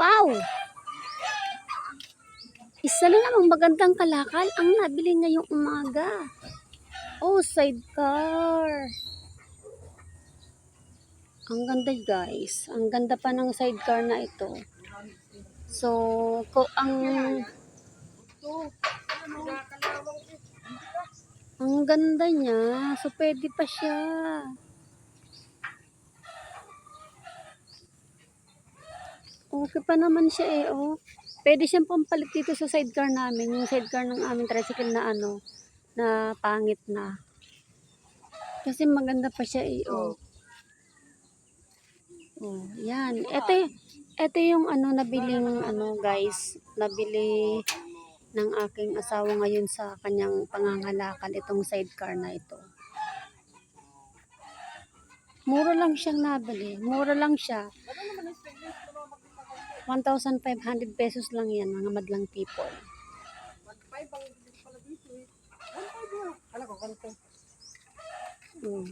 Wow! Isa na namang magandang kalakal ang nabili ngayong umaga. Oh, sidecar. Ang ganda guys. Ang ganda pa ng sidecar na ito. So, ko ang ang ganda niya. So, pwede pa siya. Okay pa naman siya eh, oh. Pwede siyang pampalit dito sa sidecar namin. Yung sidecar ng aming tricycle na ano, na pangit na. Kasi maganda pa siya eh, oh. Oh, yan. Ito, ito yung ano, nabiling ano guys, nabili ng aking asawa ngayon sa kanyang pangangalakal itong sidecar na ito. Mura lang siyang nabili. Mura lang siya. 1,500 pesos lang yan, mga madlang people. Kala ko, kanto. Mm.